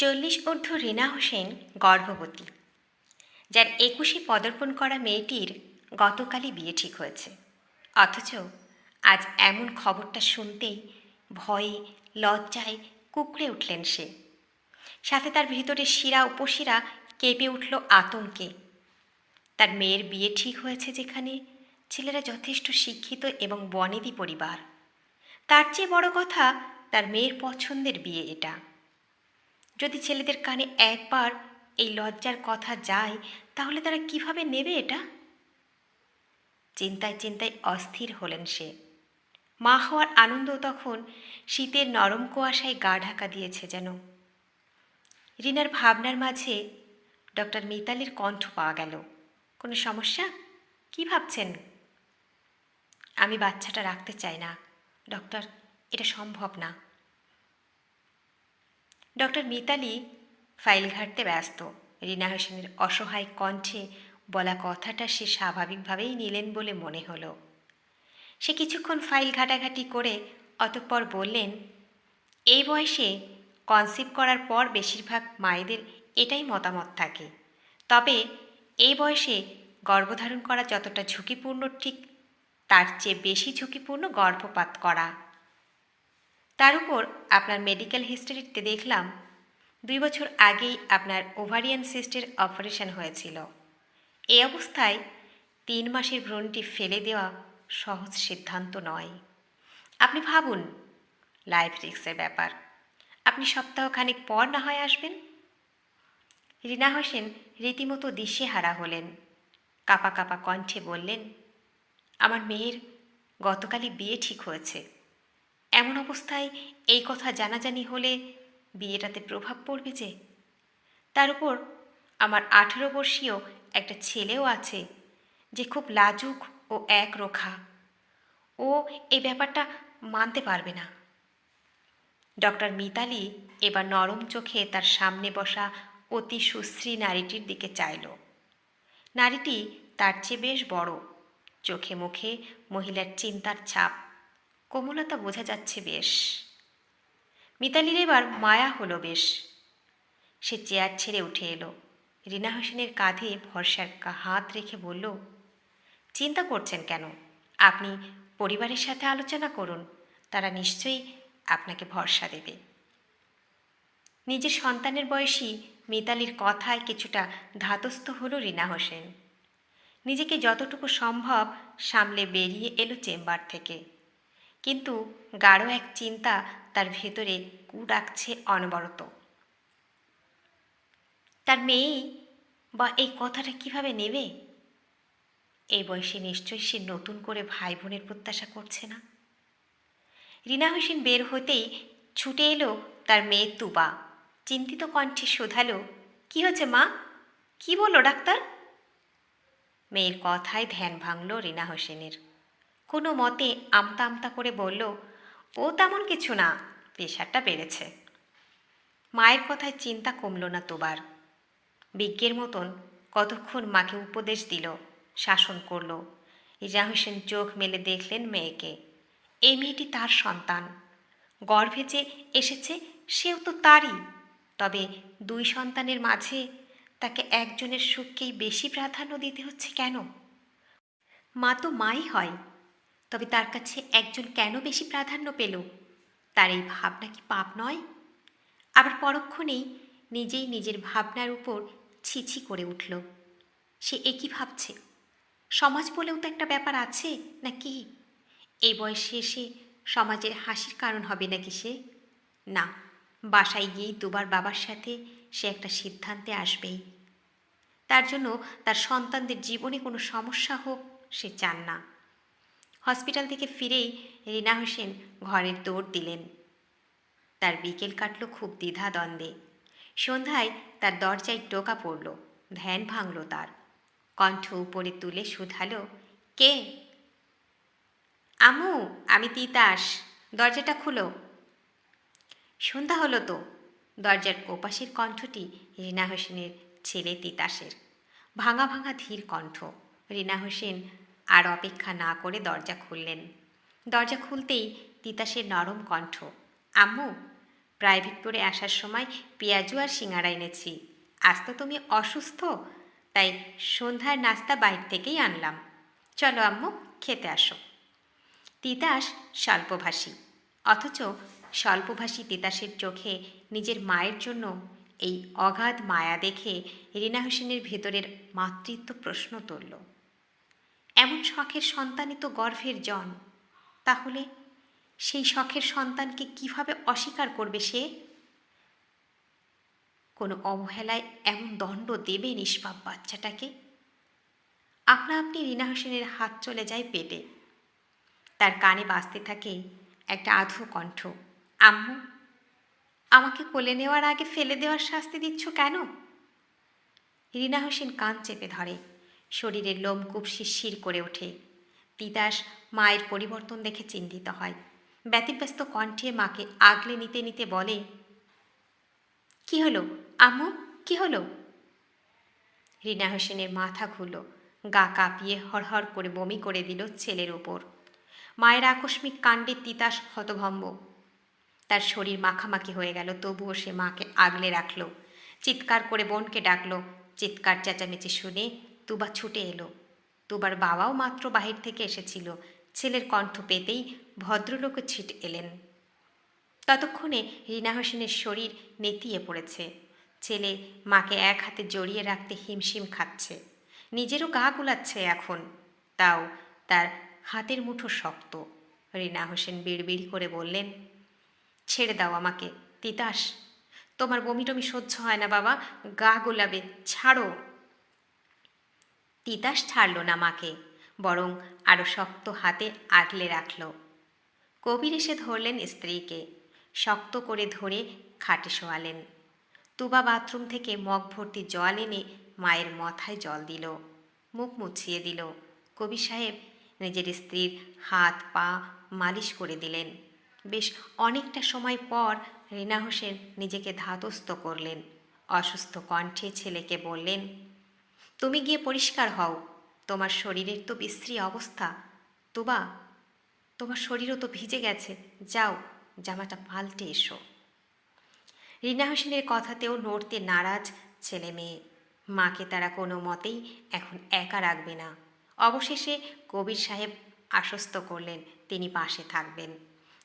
চল্লিশ ঊর্ধ্ব রেনা হোসেন গর্ভবতী, যার একুশে পদার্পণ করা মেয়েটির গতকালই বিয়ে ঠিক হয়েছে। অথচ আজ এমন খবরটা শুনতেই ভয়ে, লজ্জায় কুকড়ে উঠলেন সে। সাথে তার ভিতরে শিরা উপশিরা কেঁপে উঠল আতঙ্কে। তার মেয়ের বিয়ে ঠিক হয়েছে যেখানে ছেলেরা যথেষ্ট শিক্ষিত এবং বনেদি পরিবার। তার চেয়ে বড় কথা তার মেয়ের পছন্দের বিয়ে এটা। যদি ছেলেদের কানে একবার এই লজ্জার কথা যায়, তাহলে তারা কীভাবে নেবে এটা? চিন্তায় চিন্তায় অস্থির হলেন সে। মা হওয়ার আনন্দ তখন শীতের নরম কুয়াশায় গা ঢাকা দিয়েছে যেন। রিনার ভাবনার মাঝে ডক্টর মিতালির কণ্ঠ পাওয়া গেল। কোনো সমস্যা? কি ভাবছেন? আমি বাচ্চাটা রাখতে চাই না। ডক্টর, এটা সম্ভব না। ডক্টর মিতালি ফাইল ঘাঁটতে ব্যস্ত। রিনা হোসেনের অসহায় কণ্ঠে বলা কথাটা সে স্বাভাবিকভাবেই নিলেন বলে মনে হলো। সে কিছুক্ষণ ফাইল ঘাটাঘাটি করে অতঃপর বললেন এই বয়সে কনসিভ করার পর বেশিরভাগ মায়েদের এটাই মতামত থাকে। তবে এই বয়সে গর্ভধারণ করা যতটা ঝুঁকিপূর্ণ, ঠিক তার চেয়ে বেশি ঝুঁকিপূর্ণ গর্ভপাত করা। তার উপর আপনার মেডিকেল হিস্ট্রিতে দেখলাম, দুই বছর আগেই আপনার ওভারিয়ান সিস্টের অপারেশন হয়েছিল। এ অবস্থায় তিন মাসের ভ্রণটি ফেলে দেওয়া সহজ সিদ্ধান্ত নয়। আপনি ভাবুন লাইফ রিক্সের ব্যাপার। আপনি সপ্তাহখানেক পর না হয় আসবেন? রিনা হোসেন রীতিমতো দিশেহারা হলেন। কাপা কাপা কণ্ঠে বললেন, আমার মেয়ের গতকালই বিয়ে ঠিক হয়েছে। এমন অবস্থায় এই কথা জানাজানি হলে বিয়েটাতে প্রভাব পড়বে যে? তার উপর আমার আঠেরো বর্ষীয় একটা ছেলেও আছে যে খুব লাজুক ও এক রোখা। ও এই ব্যাপারটা মানতে পারবে না। ডক্টর মিতালি এবার নরম চোখে তার সামনে বসা অতি সুশ্রী নারীটির দিকে চাইল। নারীটি তার চেয়ে বেশ বড়। চোখে মুখে মহিলার চিন্তার ছাপ। কোমলতা বোঝা যাচ্ছে বেশ। মিতালির এবার মায়া হলো বেশ। সে চেয়ার ছেড়ে উঠে এলো। রিনা হোসেনের কাঁধে ভরসার হাত রেখে বলল, চিন্তা করছেন কেন? আপনি পরিবারের সাথে আলোচনা করুন। তারা নিশ্চয়ই আপনাকে ভরসা দেবে। নিজের সন্তানের বয়সী মিতালির কথায় কিছুটা ধাতস্থ হলো রিনা হোসেন। নিজেকে যতটুকু সম্ভব সামলে বেরিয়ে এলো চেম্বার থেকে। কিন্তু গাঢ় এক চিন্তা তার ভেতরে কু ডাকছে অনবরত। তার মেয়েই বা এই কথাটা কীভাবে নেবে? এই বয়সে নিশ্চয়ই সে নতুন করে ভাই বোনের প্রত্যাশা করছে না। রিনা হোসেন বের হতেই ছুটে এলো তার মেয়ে তুবা। চিন্তিত কণ্ঠে শোধালো, কি হচ্ছে মা? কি বলল ডাক্তার? মেয়ের কথায় ধ্যান ভাঙল রিনা হোসেনের। কোনো মতে আমতা আমতা করে বলল, ও তেমন কিছু না, প্রেশারটা বেড়েছে। মায়ের কথায় চিন্তা কমল না তোবার। বিজ্ঞের মতন কতক্ষণ মাকে উপদেশ দিল, শাসন করল। রিনা হোসেন চোখ মেলে দেখলেন মেয়েকে। এই মেয়েটি তার সন্তান। গর্ভে যে এসেছে, সেও তো তারই। তবে দুই সন্তানের মাঝে তাকে একজনের সুখকেই বেশি প্রাধান্য দিতে হচ্ছে কেন? মা তো মাই হয়। তবে তার কাছে একজন কেন বেশি প্রাধান্য পেল? তার এই ভাবনা কি পাপ নয়? আবার পরক্ষণেই নিজেই নিজের ভাবনার উপর ছিছি করে উঠল। সে একই ভাবছে? সমাজ বলেও তো একটা ব্যাপার আছে, নাকি? এই বয়সে এসে সমাজের হাসির কারণ হবে নাকি সে? না, বাসায় গিয়েই দুবার বাবার সাথে সে একটা সিদ্ধান্তে আসবেই। তার জন্য তার সন্তানদের জীবনে কোনো সমস্যা হোক সে চান না। হসপিটাল থেকে ফিরেই রিনা হোসেন ঘরের দৌড় দিলেন। তার বিকেল কাটল খুব দ্বিধা দ্বন্দ্বে সন্ধ্যায় তার দরজায় টোকা পড়ল ধ্যান ভাঙল তার। কণ্ঠ উপরে তুলে শুধালো, কে? আমু, আমি তিতাস, দরজাটা খুলো। সন্ধ্যা হলো তো। দরজার ওপাশের কণ্ঠটি রিনা হোসেনের ছেলে তিতাসের। ভাঙা ভাঙা ধীর কণ্ঠ। রিনা হোসেন আর অপেক্ষা না করে দরজা খুললেন। দরজা খুলতেই তিতাসের নরম কণ্ঠ, আম্মু প্রাইভেট পড়ে আসার সময় পেঁয়াজু আর সিঙ্গারা এনেছি। আজ তো তুমি অসুস্থ, তাই সন্ধ্যার নাস্তা বাইর থেকেই আনলাম। চলো আম্মু, খেতে আসো। তিতাস স্বল্পভাষী, অথচ স্বল্পভাষী তিতাসের চোখে নিজের মায়ের জন্য এই অগাধ মায়া দেখে রিনা হোসেনের ভেতরের মাতৃত্ব প্রশ্ন তুলল। এমন শখের সন্তানই তো গর্ভের জন। তাহলে সেই শখের সন্তানকে কীভাবে অস্বীকার করবে সে? কোনো অবহেলায় এমন দণ্ড দেবে নিষ্পাপ বাচ্চাটাকে? আপনা আপনি রিনা হোসেনের হাত চলে যায় পেটে। তার কানে বাজতে থাকে একটা আধো কণ্ঠ, আম্মু, আমাকে কোলে নেওয়ার আগে ফেলে দেওয়ার শাস্তি দিচ্ছ কেন? রিনা হোসেন কান চেপে ধরে। শরীরের লোমকূপ শিরশির করে ওঠে। তিতাস মায়ের পরিবর্তন দেখে চিন্তিত হয়। ব্যতিব্যস্ত কণ্ঠে মাকে আগলে নিতে নিতে বলে, কি হলো, আম্মু? কি হলো? রিনা হোসেনের মাথা ঘুরল, গা কাঁপিয়ে হড়হড় করে বমি করে দিল ছেলের ওপর। মায়ের আকস্মিক কাণ্ডে তিতাস হতভম্ব। তার শরীর মাখামাখি হয়ে গেল, তবুও সে মাকে আগলে রাখল। চিৎকার করে বোনকে ডাকলো। চিৎকার চেঁচামেচি শুনে তুবা ছুটে এলো। তুবার বাবাও মাত্র বাহির থেকে এসেছিল। ছেলের কণ্ঠ পেতেই ভদ্রলোকে ছিট এলেন। ততক্ষণে রিনা হোসেনের শরীর নেতিয়ে পড়েছে। ছেলে মাকে এক হাতে জড়িয়ে রাখতে হিমশিম খাচ্ছে। নিজেরও গা গুলাচ্ছে এখন। তাও তার হাতের মুঠো শক্ত। রিনা হোসেন বিড়বিড় করে বললেন, ছেড়ে দাও আমাকে, তিতাস। তোমার বমি টমি সহ্য হয় না বাবা। গা গোলাবে, ছাড়ো। তিতাস ছাড়ল না মাকে, বরং আরও শক্ত হাতে আগলে রাখল। কবির এসে ধরলেন স্ত্রীকে, শক্ত করে ধরে খাটে শোয়ালেন। তুবা বাথরুম থেকে মগ ভর্তি জল এনে মায়ের মাথায় জল দিল, মুখ মুছিয়ে দিল। কবি সাহেব নিজের স্ত্রীর হাত, পা মালিশ করে দিলেন। বেশ অনেকটা সময় পর রিনা হোসেন নিজেকে ধাতস্থ করলেন। অসুস্থ কণ্ঠে ছেলেকে বললেন তুমি গিয়ে পরিষ্কার হও। তোমার শরীরের তো বিশ্রী অবস্থা। তোবা, তোমার শরীরও তো ভিজে গেছে। যাও, জামাটা পাল্টে এসো। রিনা হোসেনের কথাতেও নড়তে নারাজ ছেলে মেয়ে। মাকে তারা কোনো মতেই এখন একা রাখবে না। অবশেষে কবির সাহেব আশ্বস্ত করলেন তিনি পাশে থাকবেন।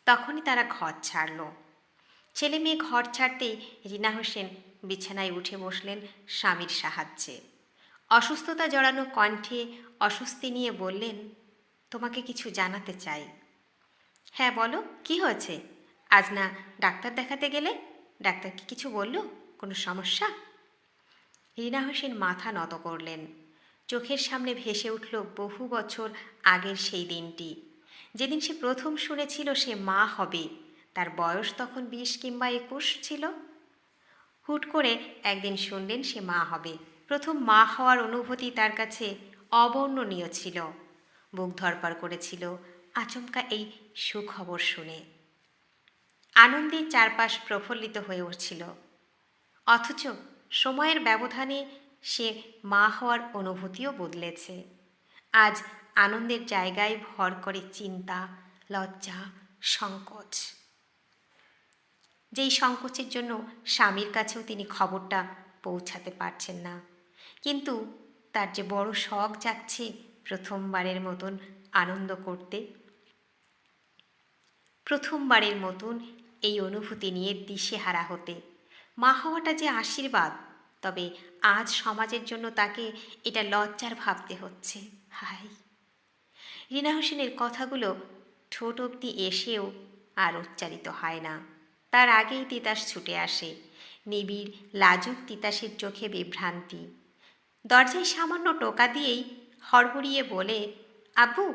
তখনই তারা ঘর ছাড়ল। ছেলে মেয়ে ঘর ছাড়তেই রিনা হোসেন বিছানায় উঠে বসলেন স্বামীর সাহায্যে। অসুস্থতা জড়ানো কণ্ঠে অস্বস্তি নিয়ে বললেন, তোমাকে কিছু জানাতে চাই। হ্যাঁ বলো, কি হয়েছে? আজ না ডাক্তার দেখাতে গেলে? ডাক্তার কি কিছু বলল? কোনো সমস্যা? রিনা হোসেন মাথা নত করলেন। চোখের সামনে ভেসে উঠল বহু বছর আগের সেই দিনটি। যেদিন সে প্রথম শুনেছিল সে মা হবে, তার বয়স তখন বিশ কিংবা একুশ ছিল। হুট করে একদিন শুনলেন সে মা হবে। প্রথম মা হওয়ার অনুভূতি তার কাছে অবর্ণনীয় ছিল। বুক ধরপার করেছিল। আচমকা এই সুখবর শুনে। আনন্দে চারপাশ প্রফুল্লিত হয়ে উঠছিল। অথচ সময়ের ব্যবধানে সে মা হওয়ার অনুভূতিও বদলেছে। আজ আনন্দের জায়গায় ভর করে চিন্তা, লজ্জা, সংকোচ। যেই সংকোচের জন্য স্বামীর কাছেও তিনি খবরটা পৌঁছাতে পারছেন না। কিন্তু তার যে বড় শখ জাগছে প্রথমবারের মতন আনন্দ করতে। প্রথমবারের মতন এই অনুভূতি নিয়ে দিশেহারা হতে। মা হওয়াটা যে আশীর্বাদ, তবে আজ সমাজের জন্য তাকে এটা লজ্জার ভাবতে হচ্ছে। হাই রিনা হোসেনের কথাগুলো ঠোঁট অবধি এসেও আর উচ্চারিত হয় না। তার আগেই তিতাস ছুটে আসে। নিবিড়, লাজুক তিতাসের চোখে বিভ্রান্তি। দরজায় সামান্য টোকা দিয়েই হড়বড়িয়ে বলে, আব্বু,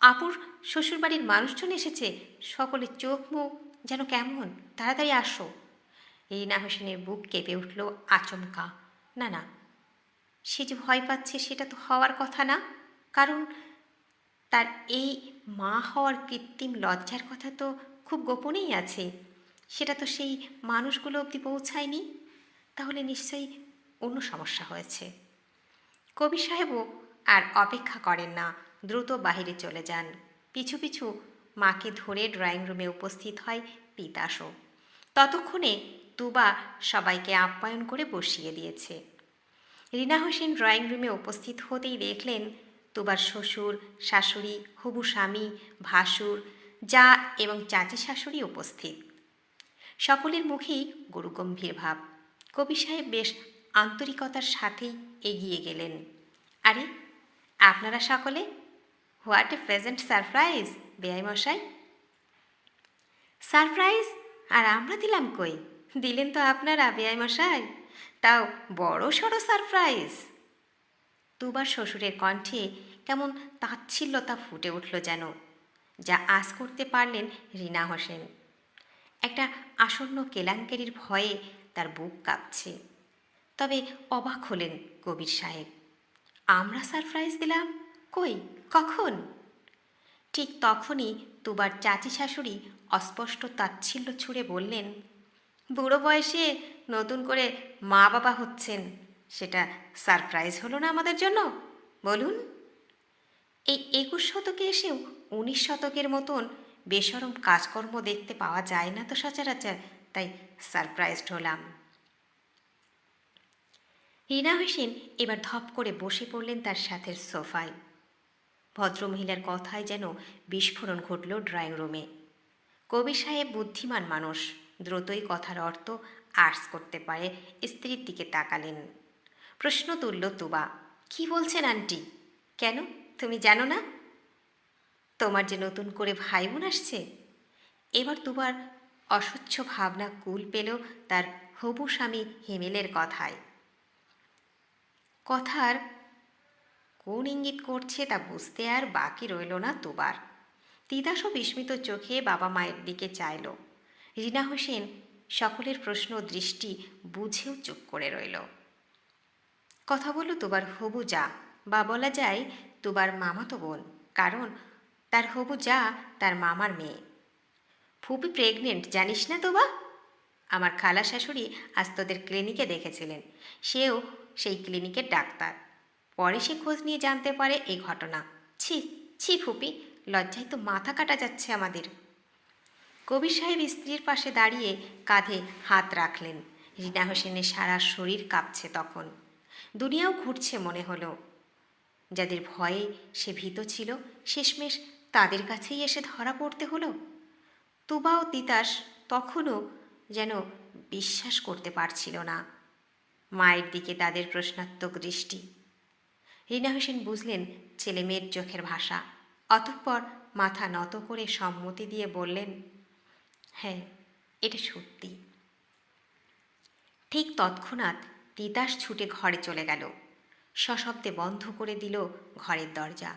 আপুর শ্বশুরবাড়ির মানুষজন এসেছে। সকলে চোখ মুখ যেন কেমন। তাড়াতাড়ি আসো। রিনা হোসেনের বুক কেঁপে উঠল আচমকা। না না, সে যে ভয় পাচ্ছে সেটা তো হওয়ার কথা না। কারণ তার এই মা হওয়ার কৃত্রিম লজ্জার কথা তো খুব গোপনেই আছে। সেটা তো সেই মানুষগুলো অবধি পৌঁছায়নি। তাহলে নিশ্চয়ই অন্য সমস্যা হয়েছে। কবি সাহেবও আর অপেক্ষা করেন না, দ্রুত বাহিরে চলে যান। পিছু পিছু মাকে ধরে ড্রয়িং রুমে উপস্থিত হয় তিতাসও ততক্ষণে তুবা সবাইকে আপ্যায়ন করে বসিয়ে দিয়েছে। রিনা হোসেন ড্রয়িং রুমে উপস্থিত হতেই দেখলেন তুবার শ্বশুর, শাশুড়ি, হবু স্বামী, ভাসুর, যা এবং চাচি শাশুড়ি উপস্থিত। সকলের মুখেই গুরুগম্ভীর ভাব। কবি সাহেব বেশ আন্তরিকতার সাথেই এগিয়ে গেলেন। আরে, আপনারা সকলে? হোয়াট এ প্রেজেন্ট সারপ্রাইজ, বেআই মশাই। সারপ্রাইজ? আর আমরা দিলাম কই? দিলেন তো আপনারা, বেআই মশাই। তাও বড় সড়ো সারপ্রাইজ। দুবার শ্বশুরের কণ্ঠে কেমন তাচ্ছিল্যতা ফুটে উঠল যেন, যা আজ করতে পারলেন রিনা হোসেন। একটা আসন্ন কেলাঙ্কারির ভয়ে তার বুক কাঁপছে। তবে অবাক হলেন কবির সাহেব। আমরা সারপ্রাইজ দিলাম? কই? কখন? ঠিক তখনই দুবার চাচি শাশুড়ি অস্পষ্ট তাচ্ছিল্য ছুড়ে বললেন, বুড়ো বয়সে নতুন করে মা বাবা হচ্ছেন, সেটা সারপ্রাইজ হলো না আমাদের জন্য? বলুন। এই একুশ শতকে এসেও উনিশ শতকের মতন বেসরম কাজকর্ম দেখতে পাওয়া যায় না তো সচরাচর, তাই সারপ্রাইজড হলাম। রীনা হোসেন এবার ধপ করে বসে পড়লেন তার সাথের সোফায়। ভদ্রমহিলার কথায় যেন বিস্ফোরণ ঘটল ড্রয়িং রুমে। কবি সাহেব বুদ্ধিমান মানুষ, দ্রুতই কথার অর্থ আর্টস করতে পারে, স্ত্রীর দিকে তাকালেন। প্রশ্ন তুলল তুবা, কি বলছেন আন্টি? কেন? তুমি জানো না? তোমার যে নতুন করে ভাই বোন আসছে? এবার দুবার অস্বচ্ছ ভাবনা কুল পেল তার হবু স্বামী হেমেলের কথায়। কথার কোন ইঙ্গিত করছে তা বুঝতে আর বাকি রইল না দুবার। তিতাসও বিস্মিত চোখে বাবা মায়ের দিকে চাইল। রিনা হোসেন সকলের প্রশ্ন দৃষ্টি বুঝেও চুপ করে রইল। কথা বলল তোবার হবু যা। বা বলা যায় তোবার মামাতো বোন। কারণ, তার হবু যা, তার মামার মেয়ে। ফুপি প্রেগনেন্ট জানিস না তোবা আমার খালা শাশুড়ি আজ তোদের ক্লিনিকে দেখেছিলেন। সেও সেই ক্লিনিকের ডাক্তার। পরে সে খোঁজ নিয়ে জানতে পারে এই ঘটনা। ছি ছি ফুপি, লজ্জায় তো মাথা কাটা যাচ্ছে আমাদের। কবির সাহেব স্ত্রীর পাশে দাঁড়িয়ে কাঁধে হাত রাখলেন। রিনা হোসেনের সারা শরীর কাঁপছে তখন। দুনিয়াও ঘুরছে মনে হলো। যাদের ভয়ে সে ভীত ছিল, শেষমেশ তাদের কাছেই এসে ধরা পড়তে হলো। তুবা ও তিতাস তখনও যেন বিশ্বাস করতে পারছিল না। মায়ের দিকে তাদের প্রশ্নাত্মক দৃষ্টি। রিনা হোসেন বুঝলেন ছেলে মেয়ের চোখের ভাষা। অতঃপর মাথা নত করে সম্মতি দিয়ে বললেন হ্যাঁ এটা সত্যি। ঠিক তৎক্ষণাৎ তিতাস ছুটে ঘরে চলে গেল। সশব্দে বন্ধ করে দিল ঘরের দরজা।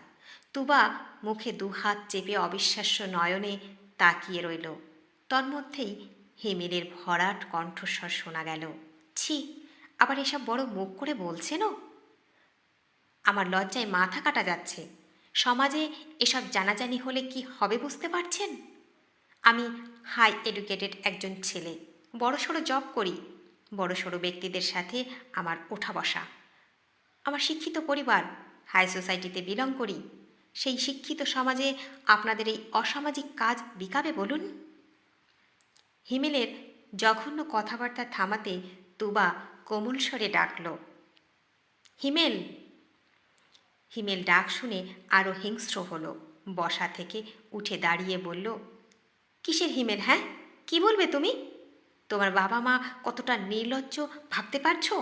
তুবা মুখে দুহাত চেপে অবিশ্বাস্য নয়নে তাকিয়ে রইল। তন্মধ্যেই হেমিলের ভরাট কণ্ঠস্বর শোনা গেল, ছি আবার এসব বড় মুখ করে বলছেনও? আমার লজ্জায় মাথা কাটা যাচ্ছে। সমাজে এসব জানাজানি হলে কি হবে বুঝতে পারছেন? আমি হাই এডুকেটেড একজন ছেলে, বড় সড়ো জব করি, বড় সড়ো ব্যক্তিদের সাথে আমার ওঠা বসা। আমার শিক্ষিত পরিবার হাই সোসাইটিতে বিলং করি। সেই শিক্ষিত সমাজে আপনাদের এই অসামাজিক কাজ বিকাবে বলুন? হিমেলের জঘন্য কথাবার্তা থামাতে তুবা কোমল স্বরে ডাকল, হিমেল। হিমেল ডাক শুনে আরও হিংস্র হলো, বসা থেকে উঠে দাঁড়িয়ে বলল, কিসের হিমেল হ্যাঁ? কি বলবে তুমি? তোমার বাবা মা কতটা নির্লজ্জ ভাবতে পারছ?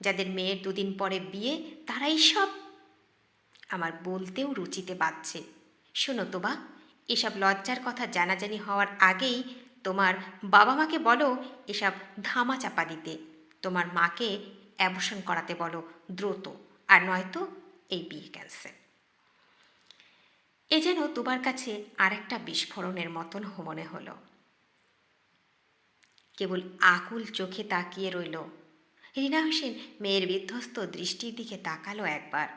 যাদের মেয়ের দুদিন পরে বিয়ে, তারাই সব। আমার বলতেও রুচিতে বাজছে। শোনো তোবা এসব লজ্জার কথা জানাজানি হওয়ার আগেই তোমার বাবা মাকে বলো এসব ধামা চাপা দিতে। তোমার মাকে অ্যাবর্শন করাতে বলো, দ্রুত। আর নয়তো এই বিয়ে ক্যান্সেল এ যেন তোমার কাছে আরেকটা বিস্ফোরণের মতন মনে হলো। কেবল আকুল চোখে তাকিয়ে রইল। রিনা হোসেন মেয়ের বিধ্বস্ত দৃষ্টির দিকে তাকালো একবার।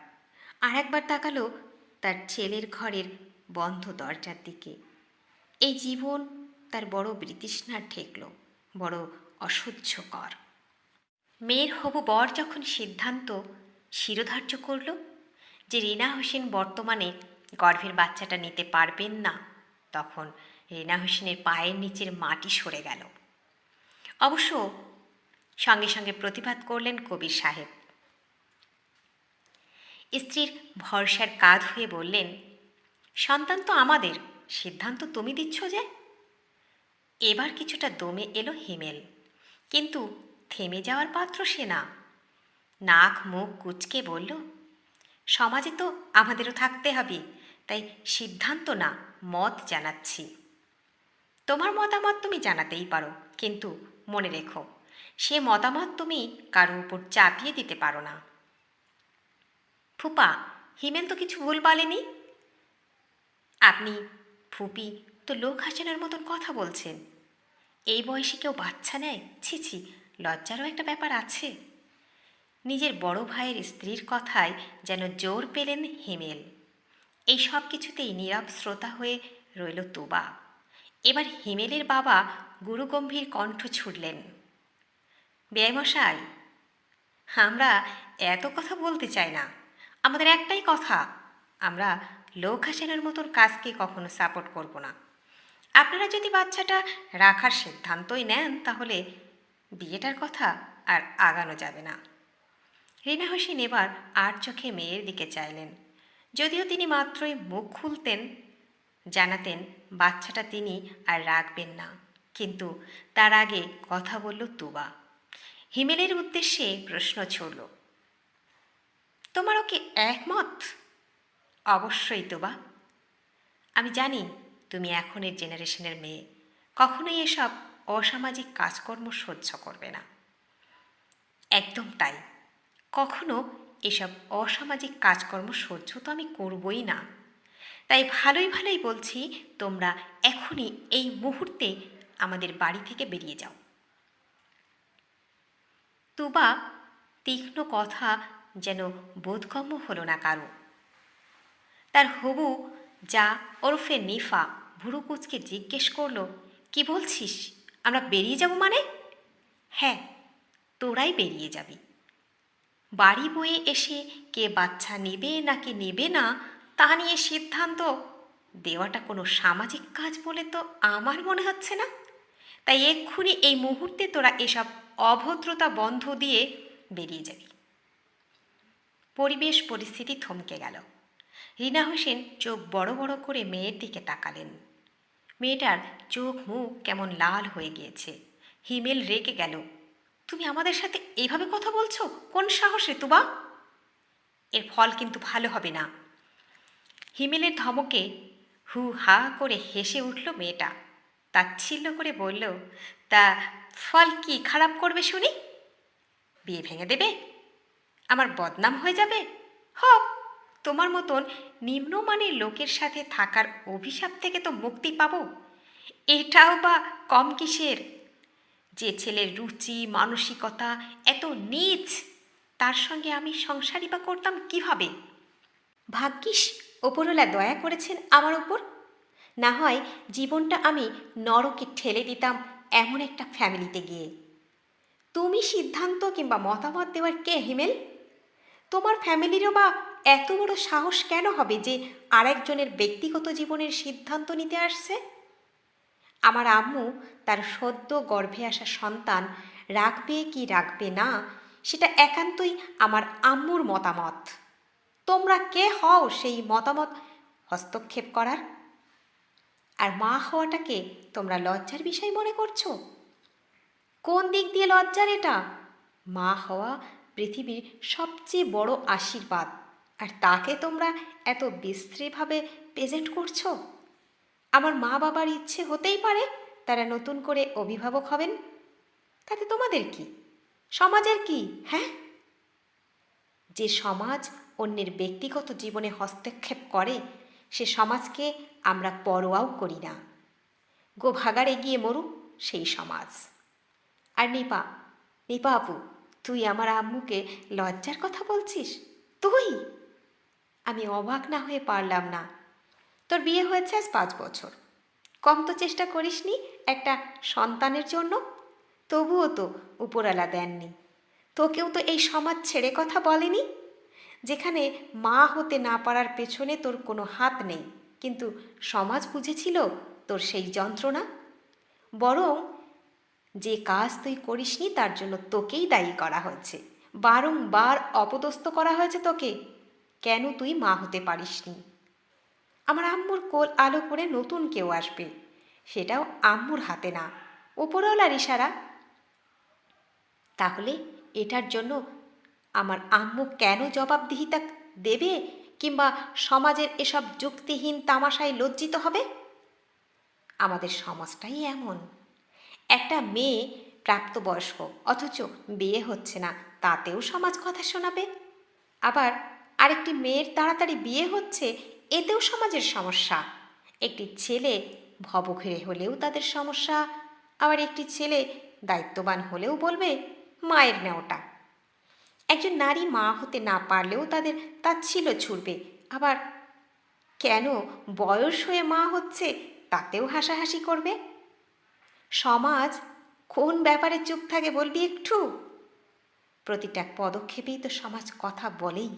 আর একবার তাকালো তার ছেলের ঘরের বন্ধ দরজার দিকে। এই জীবন তার বড় বৃতৃষ্ণার ঠেকল, বড় অসহ্যকর। মেয়ের হবু বর যখন সিদ্ধান্ত শিরোধার্য করল যে রিনা হোসেন বর্তমানে গর্ভের বাচ্চাটা নিতে পারবেন না, তখন রিনা হোসেনের পায়ের নিচের মাটি সরে গেল। অবশ্য সঙ্গে সঙ্গে প্রতিবাদ করলেন কবির সাহেব। স্ত্রীর ভরসার কাঁধ হয়ে বললেন, সন্তান তো আমাদের, সিদ্ধান্ত তুমি দিচ্ছ যে? এবার কিছুটা দমে এলো হিমেল। কিন্তু থেমে যাওয়ার পাত্র সে না। নাক, মুখ কুচকে বলল, সমাজে তো আমাদেরও থাকতে হবে, তাই সিদ্ধান্ত না, মত জানাচ্ছি। তোমার মতামত তুমি জানাতেই পারো, কিন্তু মনে রেখো, সে মতামত তুমি কারও উপর চাপিয়ে দিতে পারো না। ফুপা, হিমেল তো কিছু ভুল বলেনি? আপনি ফুপি তো লোক হাসানোর মতন কথা বলছেন। এই বয়সে কেউ বাচ্চা নেয়? ছি ছি লজ্জারও একটা ব্যাপার আছে। নিজের বড় ভাইয়ের স্ত্রীর কথায় যেন জোর পেলেন হিমেল। এই সব কিছুতেই নীরব শ্রোতা হয়ে রইল তোবা। এবার হিমেলের বাবা গুরুগম্ভীর কণ্ঠ ছুড়লেন ব্যয়মশাই আমরা এত কথা বলতে চাই না। আমাদের একটাই কথা, আমরা লোক হাসানোর মতন কাজকে কখনো সাপোর্ট করব না। আপনারা যদি বাচ্চাটা রাখার সিদ্ধান্তই নেন তাহলে বিয়েটার কথা আর আগানো যাবে না। রিনা হোসেন এবার আর চোখে মেয়ের দিকে চাইলেন। যদিও তিনি মাত্রই মুখ খুলতেন, জানাতেন বাচ্চাটা তিনি আর রাখবেন না। কিন্তু তার আগে কথা বলল তুবা। হিমেলের উদ্দেশ্যে প্রশ্ন ছড়ল, তোমারও কি একমত? অবশ্যই তুবা। আমি জানি তুমি এখনের জেনারেশনের মেয়ে। কখনোই এসব অসামাজিক কাজকর্ম সহ্য করবে না। একদম তাই। কখনো এসব অসামাজিক কাজকর্ম সহ্য তো আমি করবই না। তাই ভালোই ভালোই বলছি, তোমরা এখনই এই মুহূর্তে আমাদের বাড়ি থেকে বেরিয়ে যাও। তুবা, তীক্ষ্ণ কথা যেন বোধগম্য হলো না কারও। তার হবু যা ওরফে নিফা ভুরুকুচকে জিজ্ঞেস করল, কি বলছিস? আমরা বেরিয়ে যাব মানে? হ্যাঁ তোরাই বেরিয়ে যাবি। বাড়ি বয়ে এসে কে বাচ্চা নেবে নাকি নেবে না, তা নিয়ে সিদ্ধান্ত। দেওয়াটা কোনো সামাজিক কাজ বলে তো আমার মনে হচ্ছে না। তাই এক্ষুনি এই মুহূর্তে তোরা এসব অভদ্রতা বন্ধ দিয়ে বেরিয়ে যাবি। পরিবেশ পরিস্থিতি থমকে গেল। রিনা হোসেন চোখ বড় বড় করে মেয়ের দিকে তাকালেন। মেয়েটার চোখ মুখ কেমন লাল হয়ে গিয়েছে। হিমেল রেগে গেল। তুমি আমাদের সাথে এইভাবে কথা বলছো? কোন সাহসে, তুবা? এর ফল কিন্তু ভালো হবে না। হিমেলের ধমকে হু হা করে হেসে উঠল মেয়েটা। তাচ্ছিল্য করে বলল, তা ফল কি খারাপ করবে শুনি? বিয়ে ভেঙে দেবে? আমার বদনাম হয়ে যাবে? হোক তোমার মতন নিম্নমানের লোকের সাথে থাকার অভিশাপ থেকে তো মুক্তি পাবো? এটাও বা কম কিসের? যে ছেলের রুচি, মানসিকতা এত নিচ, তার সঙ্গে আমি সংসারই বা করতাম কীভাবে? ভাগ্যিস ওপরওয়ালা দয়া করেছেন আমার ওপর। না হয় জীবনটা আমি নরকে ঠেলে দিতাম এমন একটা ফ্যামিলিতে গিয়ে। তুমি সিদ্ধান্ত কিংবা মতামত দেওয়ার কে হিমেল? তোমার ফ্যামিলিরও বা এত বড় সাহস কেন হবে যে আরেকজনের ব্যক্তিগত জীবনের সিদ্ধান্ত নিতে আসছে? আমার আম্মু তার সদ্য গর্ভে আসা সন্তান রাখবে কি রাখবে না, সেটা একান্তই আমার আম্মুর মতামত। তোমরা কে হও সেই মতামত হস্তক্ষেপ করার? আর মা হওয়াটাকে তোমরা লজ্জার বিষয় মনে করছ? কোন দিক দিয়ে লজ্জার এটা? মা হওয়া পৃথিবীর সবচেয়ে বড় আশীর্বাদ। আর তাকে তোমরা এত বিশ্রীভাবে প্রেজেন্ট করছ? আমার মা বাবার ইচ্ছে হতেই পারে তারা নতুন করে অভিভাবক হবেন। তাতে তোমাদের কি? সমাজের কি হ্যাঁ? যে সমাজ অন্যের ব্যক্তিগত জীবনে হস্তক্ষেপ করে, সে সমাজকে আমরা পরোয়াও করি না। গো ভাগাড়ে গিয়ে মরুক সেই সমাজ। আর নিপা নিপা আপু, তুই আমার আম্মুকে লজ্জার কথা বলছিস? তুই? আমি অবাক না হয়ে পারলাম না। তোর বিয়ে হয়েছে আজ পাঁচ বছর। কম তো চেষ্টা করিসনি একটা সন্তানের জন্য। তবুও তো উপরালা দেননি। তোকেও তো এই সমাজ ছেড়ে কথা বলেনি। যেখানে মা হতে না পারার পেছনে তোর কোনো হাত নেই। কিন্তু সমাজ বুঝেছিল তোর সেই যন্ত্রণা। বরং যে কাজ তুই করিসনি তার জন্য তোকেই দায়ী করা হয়েছে। বারংবার অপদস্থ করা হয়েছে তোকে। কেন তুই মা হতে পারিসনি? আমার আম্মুর কোল আলো করে নতুন কেউ আসবে, সেটাও আম্মুর হাতে না, উপরওয়ালার ইশারা। তাহলে এটার জন্য আমার আম্মু কেন জবাবদিহিতা দেবে কিংবা সমাজের এসব যুক্তিহীন তামাশায় লজ্জিত হবে? আমাদের সমাজটাই এমন। একটা মেয়ে প্রাপ্তবয়স্ক, অথচ বিয়ে হচ্ছে না, তাতেও সমাজ কথা শোনাবে। আবার আরেকটি মেয়ের তাড়াতাড়ি বিয়ে হচ্ছে, এতেও সমাজের সমস্যা। একটি ছেলে ভবঘুরে হলেও তাদের সমস্যা, আবার একটি ছেলে দায়িত্ববান হলেও বলবে মায়ের নেওটা একজন নারী মা হতে না পারলেও তাদের তাচ্ছিল ছুটবে আবার কেন বয়স হয়ে মা হচ্ছে তাতেও হাসাহাসি করবে? সমাজ কোন ব্যাপারে চুপ থাকে বলবি একটু? প্রতিটা পদক্ষেপেই তো সমাজ কথা বলেই।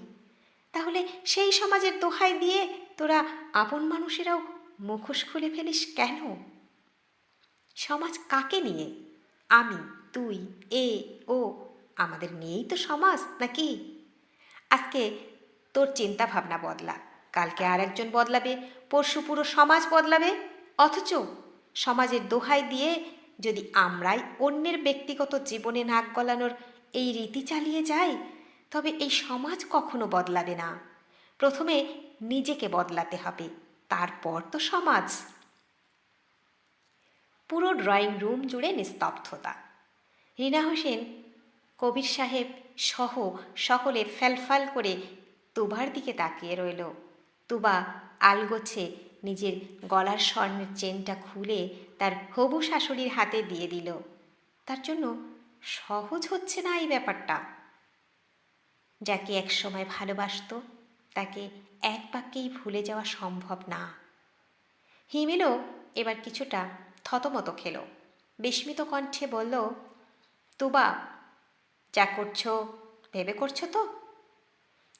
তাহলে সেই সমাজের দোহাই দিয়ে তোরা আপন মানুষেরাও মুখোশ খুলে ফেলিস কেন? সমাজ কাকে নিয়ে? আমি, তুই, এ, ও, আমাদের নিয়েই তো সমাজ, নাকি? আজকে তোর চিন্তা ভাবনা বদলা। কালকে আর একজন বদলাবে, পরশু পুরো সমাজ বদলাবে। অথচ সমাজের দোহাই দিয়ে যদি আমরাই অন্যের ব্যক্তিগত জীবনে নাক গলানোর এই রীতি চালিয়ে যাই তবে এই সমাজ কখনো বদলাবে না। প্রথমে নিজেকে বদলাতে হবে, তারপর তো সমাজ। পুরো ড্রয়িং রুম জুড়ে নিস্তব্ধতা। রিনা হোসেন, কবির সাহেব সহ সকলে ফ্যালফাল করে তুবার দিকে তাকিয়ে রইল। তুবা আলগোছে নিজের গলার স্বর্ণের চেনটা খুলে তার হবু শাশুড়ির হাতে দিয়ে দিল। তার জন্য সহজ হচ্ছে না এই ব্যাপারটা। যাকে একসময় ভালোবাসত, তাকে এক বাক্যেই ভুলে যাওয়া সম্ভব না। হিমেলও এবার কিছুটা থতমত খেল। বিস্মিত কণ্ঠে বলল, তুবা, যা করছ, ভেবে করছ তো?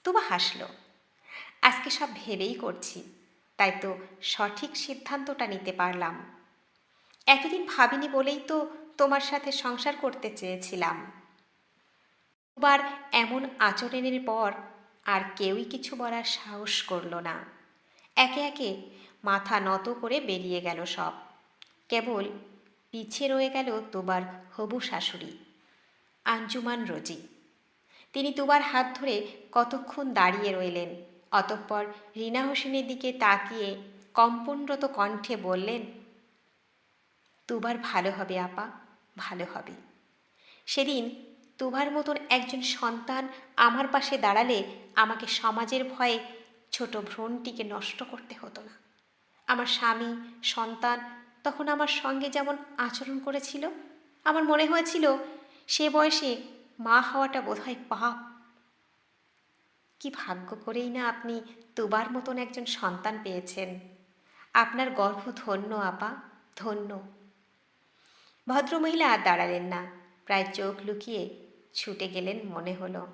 তুবা হাসল, আজকে সব ভেবেই করছি, তাই তো সঠিক সিদ্ধান্তটা নিতে পারলাম। এতদিন ভাবিনি বলেই তো তোমার সাথে সংসার করতে চেয়েছিলাম। দুবার এমন আচরণের পর আর কেউই কিছু বলার সাহস করল না। একে একে মাথা নত করে বেরিয়ে গেল সব। কেবল পিছে রয়ে গেল তোবার হবু শাশুড়ি, আঞ্জুমান রোজি। তিনি তুবার হাত ধরে কতক্ষণ দাঁড়িয়ে রইলেন, অতঃপর রিনা হোসেনের দিকে তাকিয়ে কম্পনরত কণ্ঠে বললেন তুবার ভালো হবে আপা, ভালো হবে। সেদিন তুভার মতন একজন সন্তান আমার পাশে দাঁড়ালে আমাকে সমাজের ভয়ে ছোট ভ্রণটিকে নষ্ট করতে হতো না। আমার স্বামী, সন্তান তখন আমার সঙ্গে যেমন আচরণ করেছিল, আমার মনে হয়েছিল সে বয়সে মা হওয়াটা বোধহয় পাপ। কি ভাগ্য করেই না আপনি তোবার মতন একজন সন্তান পেয়েছেন। আপনার গর্ভ ধন্য, আপা, ধন্য। ভদ্রমহিলা আর দাঁড়ালেন না। প্রায় চোখ লুকিয়ে ছুটে গেলেন মনে হলো।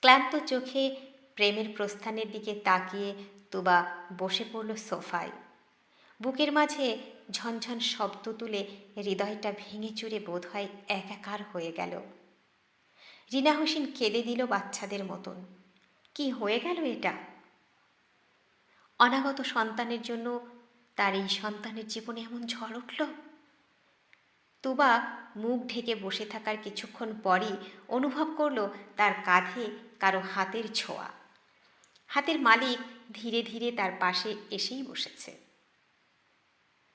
ক্লান্ত চোখে প্রেমের প্রস্থানের দিকে তাকিয়ে তুবা বসে পড়ল সোফায়। বুকের মাঝে ঝনঝন শব্দ তুলে হৃদয়টা ভেঙে চুরে বোধ হয় একাকার হয়ে গেল। রিনা হোসেন কেঁদে দিল বাচ্চাদের মতন। কি হয়ে গেল এটা? অনাগত সন্তানের জন্য তার এই সন্তানের জীবনে এমন ঝড় উঠল? তুবা মুখ ঢেকে বসে থাকার কিছুক্ষণ পরই অনুভব করল তার কাঁধে কারও হাতের ছোঁয়া। হাতের মালিক ধীরে ধীরে তার পাশে এসেই বসেছে।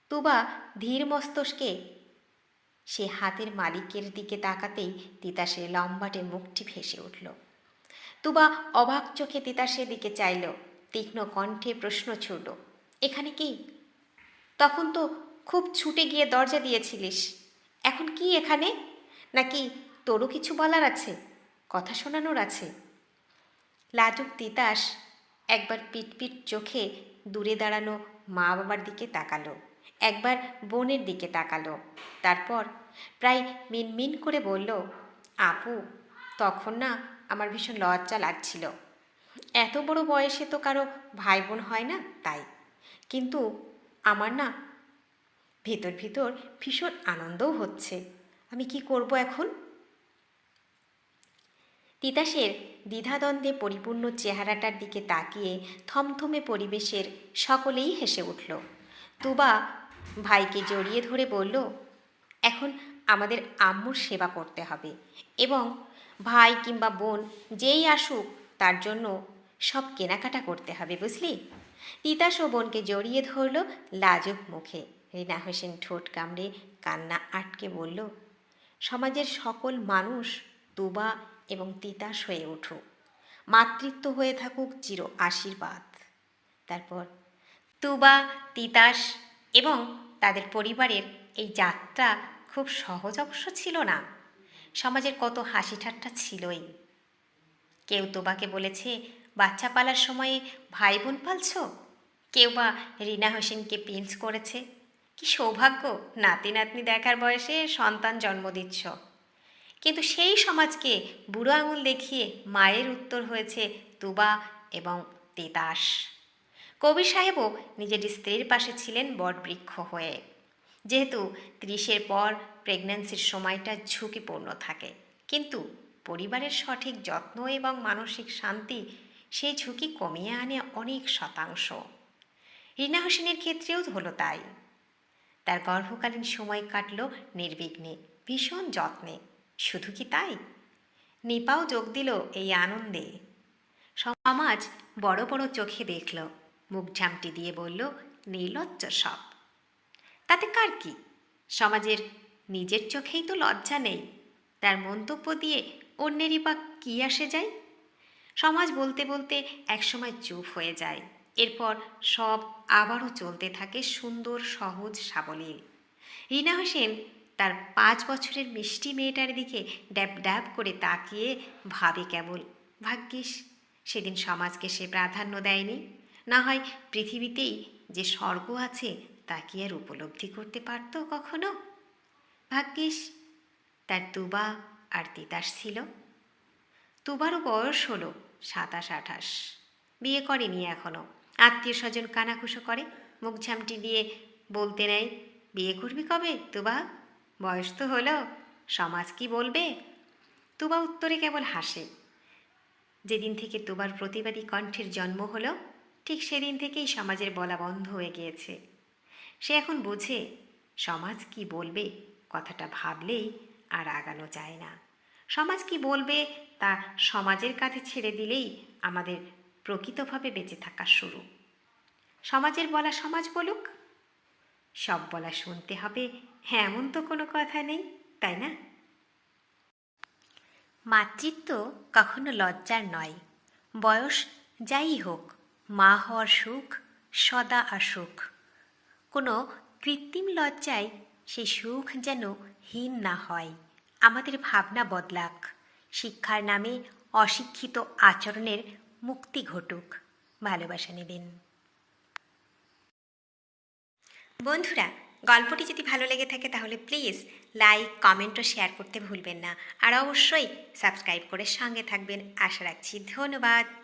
তুবা ধীর মস্তকে সে হাতের মালিকের দিকে তাকাতেই তিতাসের লম্বাটে মুখটি ভেসে উঠল। তুবা অবাক চোখে তিতাসের দিকে চাইল, তীক্ষ্ণ কণ্ঠে প্রশ্ন ছুড়ল, এখানে কি? তখন তো খুব ছুটে গিয়ে দরজা দিয়েছিলিস। এখন কি এখানে? নাকি তোরও কিছু বলার আছে? কথা শোনানোর আছে? লাজুক তিতাস একবার পিটপিট চোখে দূরে দাঁড়ানো মা বাবার দিকে তাকালো। একবার বোনের দিকে তাকালো। তারপর প্রায় মিনমিন করে বলল, আপু, তখন না আমার ভীষণ লজ্জা লাগছিল। এত বড় বয়সে তো কারও ভাই বোন হয় না, তাই। কিন্তু আমার না ভেতর ভেতর ভীষণ আনন্দও হচ্ছে। আমি কি করব এখন? তিতাসের দ্বিধাদ্বন্দ্বে পরিপূর্ণ চেহারাটার দিকে তাকিয়ে থমথমে পরিবেশের সকলেই হেসে উঠল। তুবা ভাইকে জড়িয়ে ধরে বলল, এখন আমাদের আম্মুর সেবা করতে হবে এবং ভাই কিংবা বোন যেই আসুক তার জন্য সব কেনাকাটা করতে হবে, বুঝলি? তিতাস ও বোনকে জড়িয়ে ধরল লাজুক মুখে। রিনা হোসেন ঠোঁট কামড়ে কান্না আটকে বলল, সমাজের সকল মানুষ তুবা এবং তিতাস হয়ে উঠুক। মাতৃত্ব হয়ে থাকুক চির আশীর্বাদ। তারপর তুবা তিতাস এবং তাদের পরিবারের এই যাত্রা খুব সহজ অবশ্য ছিল না। সমাজের কত হাসি ঠাট্টা ছিলই। কেউ তোবাকে বলেছে, বাচ্চা পালার সময়ে ভাই বোন পালছ? কেউ বা রিনা হোসেনকে পিঞ্চ করেছে। কি সৌভাগ্য নাতি নাতনি দেখার বয়সে সন্তান জন্ম দিচ্ছ। কিন্তু সেই সমাজকে বুড়ো আঙুল দেখিয়ে মায়ের উত্তর হয়েছে তুবা এবং তেতাস। কবি সাহেবও নিজের স্ত্রীর পাশে ছিলেন বটবৃক্ষ হয়ে। যেহেতু ত্রিশের পর প্রেগন্যান্সির সময়টা ঝুঁকিপূর্ণ থাকে, কিন্তু পরিবারের সঠিক যত্ন এবং মানসিক শান্তি সেই ঝুঁকি কমিয়ে আনে অনেক শতাংশ। রিনা হোসেনের ক্ষেত্রেও হলো তাই। তার গর্ভকালীন সময় কাটল নির্বিঘ্নে, ভীষণ যত্নে। শুধু কি তাই? নিপাও যোগ দিল এই আনন্দে। সমাজ বড় বড় চোখে দেখল, মুখ ঝামটি দিয়ে বলল, নির্লজ্জ সব। তাতে কার কি? সমাজের নিজের চোখেই তো লজ্জা নেই। তার মন্তব্য দিয়ে অন্যেরই বা কী আসে যায়? সমাজ বলতে বলতে একসময় চুপ হয়ে যায়। এরপর সব আবারও চলতে থাকে সুন্দর, সহজ সাবলীল। রিনা হোসেন তার পাঁচ বছরের মিষ্টি মেয়েটার দিকে ড্যাব ড্যাব করে তাকিয়ে ভাবে কেবল, ভাগ্যিস, সেদিন সমাজকে সে প্রাধান্য দেয়নি। না হয় পৃথিবীতেই যে স্বর্গ আছে তা কি আর উপলব্ধি করতে পারতো কখনো? ভাগ্যিস, তার তুবা আর তিতাস ছিল। তুবারও বয়স হলো সাতাশ আঠাশ। বিয়ে করেনি এখনও। আত্মীয় স্বজন কানাকুশো করে, মুখ ঝামটি দিয়ে বলতে নেই বিয়ে করবি কবে, তুবা? বয়স তো হলো, সমাজ কি বলবে? তুবা উত্তরে কেবল হাসে। যেদিন থেকে তুবার প্রতিবাদী কণ্ঠের জন্ম হলো, ঠিক সেদিন থেকেই সমাজের বলা বন্ধ হয়ে গিয়েছে। সে এখন বোঝে, সমাজ কি বলবে, কথাটা ভাবলেই আর আগানো যায় না। সমাজ কি বলবে, তা সমাজের কাছে ছেড়ে দিলেই আমাদের প্রকৃতভাবে বেঁচে থাকা শুরু। সমাজের বলা সমাজ বলুক, সব বলা শুনতে হবে হ্যাঁ এমন তো কোনো কথা নেই, তাই না? মাতৃত্ব কখনো লজ্জার নয়, বয়স যাই হোক, মা হওয়ার সুখ সদা আসুক কোনো কৃত্রিম লজ্জায় সেই সুখ যেন হীন না হয়, আমাদের ভাবনা বদলাক, শিক্ষার নামে অশিক্ষিত আচরণের মুক্তি ঘটুক। ভালোবাসা নেবেন। বন্ধুরা, গল্পটি যদি ভালো লেগে থাকে তাহলে প্লিজ লাইক, কমেন্ট ও শেয়ার করতে ভুলবেন না। আর অবশ্যই সাবস্ক্রাইব করে সঙ্গে থাকবেন। আশা রাখছি ধন্যবাদ।